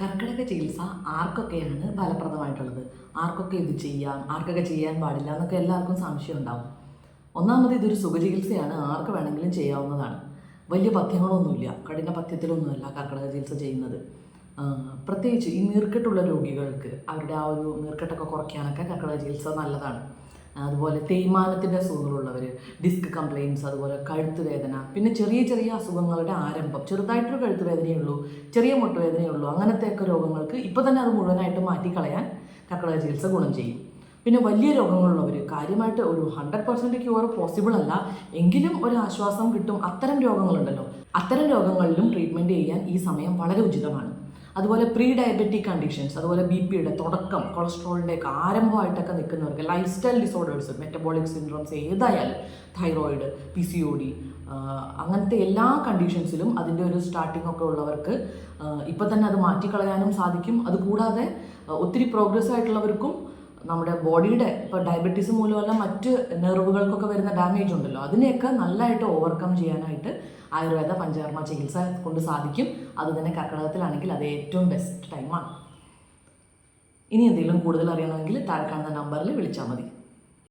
കർക്കിടക ചികിത്സ ആർക്കൊക്കെയാണ് ഫലപ്രദമായിട്ടുള്ളത്? ആർക്കൊക്കെ ഇത് ചെയ്യാം ആർക്കൊക്കെ ചെയ്യാൻ പാടില്ല എന്നൊക്കെ എല്ലാവർക്കും സംശയം ഉണ്ടാവും. ഒന്നാമത് ഇതൊരു സുഖചികിത്സയാണ് ആർക്ക് വേണമെങ്കിലും ചെയ്യാവുന്നതാണ്. വലിയ പഥ്യങ്ങളൊന്നുമില്ല. കഠിന പഥ്യത്തിലൊന്നുമല്ല കർക്കിടക ചികിത്സ ചെയ്യുന്നത്. പ്രത്യേകിച്ച് ഈ നീർക്കെട്ടുള്ള രോഗികൾക്ക് അവരുടെ ആ ഒരു നീർക്കെട്ടൊക്കെ കുറയ്ക്കാനൊക്കെ കർക്കിടക ചികിത്സ നല്ലതാണ്. അതുപോലെ തേയ്മാനത്തിന്റെ അസുഖങ്ങളുള്ളവർ ഡിസ്ക് കംപ്ലയിൻസ് അതുപോലെ കഴുത്ത് വേദന പിന്നെ ചെറിയ ചെറിയ അസുഖങ്ങളുടെ ആരംഭം. ചെറുതായിട്ടൊരു കഴുത്ത് വേദനയേ ഉള്ളൂ ചെറിയ മുട്ടുവേദനയേ ഉള്ളൂ അങ്ങനത്തെയൊക്കെ രോഗങ്ങൾക്ക് ഇപ്പോൾ തന്നെ അത് മുഴുവനായിട്ട് മാറ്റിക്കളയാൻ കർക്കിടക ചികിത്സ ഗുണം ചെയ്യും. പിന്നെ വലിയ രോഗങ്ങളുള്ളവർ കാര്യമായിട്ട് ഒരു ഹൺഡ്രഡ് പെർസെന്റ് ക്യൂർ പോസിബിൾ അല്ല എങ്കിലും ഒരു ആശ്വാസം കിട്ടും. അത്തരം രോഗങ്ങളുണ്ടല്ലോ. അത്തരം രോഗങ്ങളിലും ട്രീറ്റ്മെന്റ് ചെയ്യാൻ ഈ സമയം വളരെ ഉചിതമാണ്. അതുപോലെ പ്രീ ഡയബറ്റിക് കണ്ടീഷൻസ് അതുപോലെ ബി പിയുടെ തുടക്കം കൊളസ്ട്രോളിന്റെ ഒക്കെ ആരംഭമായിട്ടൊക്കെ നിൽക്കുന്നവർക്ക് lifestyle disorders metabolic syndromes ഏതായാലും thyroid P C O D അങ്ങനത്തെ എല്ലാ കണ്ടീഷൻസിലും അതിന്റെ ഒരു സ്റ്റാർട്ടിംഗ് ഒക്കെ ഉള്ളവർക്ക് ഇപ്പം തന്നെ അത് മാറ്റിക്കളയാനും സാധിക്കും. അതുകൂടാതെ ഒത്തിരി പ്രോഗ്രസ് ആയിട്ടുള്ളവർക്കും നമ്മുടെ ബോഡിയുടെ ഇപ്പോൾ ഡയബറ്റീസ് മൂലമല്ല മറ്റ് നെർവുകൾക്കൊക്കെ വരുന്ന ഡാമേജ് ഉണ്ടല്ലോ. അതിനെയൊക്കെ നല്ലതായിട്ട് ഓവർകം ചെയ്യാനായിട്ട് ആയുർവേദ പഞ്ചകർമ്മ ചികിത്സ കൊണ്ട് സാധിക്കും. അത് തന്നെ കർക്കിടകത്തിലാണെങ്കിൽ അത് ഏറ്റവും ബെസ്റ്റ് ടൈമാണ് ഇനി എന്തെങ്കിലും കൂടുതൽ അറിയണമെങ്കിൽ താഴെ കാണുന്ന നമ്പറിൽ വിളിച്ചാൽ മതി.